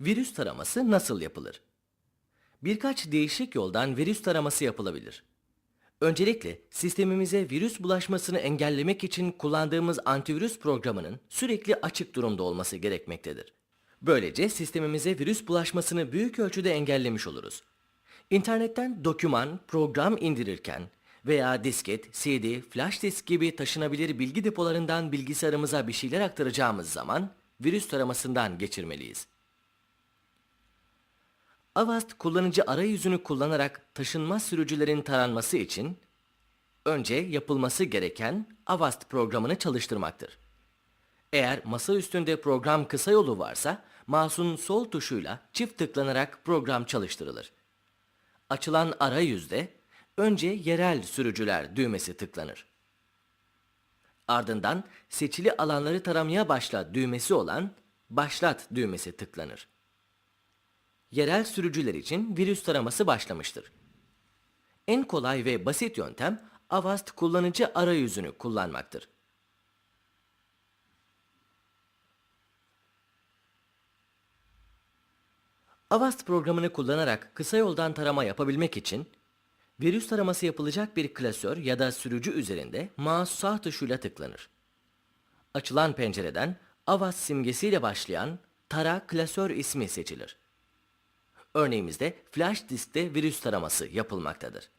Virüs taraması nasıl yapılır? Birkaç değişik yoldan virüs taraması yapılabilir. Öncelikle sistemimize virüs bulaşmasını engellemek için kullandığımız antivirüs programının sürekli açık durumda olması gerekmektedir. Böylece sistemimize virüs bulaşmasını büyük ölçüde engellemiş oluruz. İnternetten doküman, program indirirken veya disket, CD, flash disk gibi taşınabilir bilgi depolarından bilgisayarımıza bir şeyler aktaracağımız zaman virüs taramasından geçirmeliyiz. Avast kullanıcı arayüzünü kullanarak taşınmaz sürücülerin taranması için önce yapılması gereken Avast programını çalıştırmaktır. Eğer masa üstünde program kısa yolu varsa mouse'un sol tuşuyla çift tıklanarak program çalıştırılır. Açılan arayüzde önce yerel sürücüler düğmesi tıklanır. Ardından seçili alanları taramaya başla düğmesi olan başlat düğmesi tıklanır. Yerel sürücüler için virüs taraması başlamıştır. En kolay ve basit yöntem Avast kullanıcı arayüzünü kullanmaktır. Avast programını kullanarak kısa yoldan tarama yapabilmek için virüs taraması yapılacak bir klasör ya da sürücü üzerinde mouse sağ tuşuyla tıklanır. Açılan pencereden Avast simgesiyle başlayan Tara klasör ismi seçilir. Örneğimizde flash diskte virüs taraması yapılmaktadır.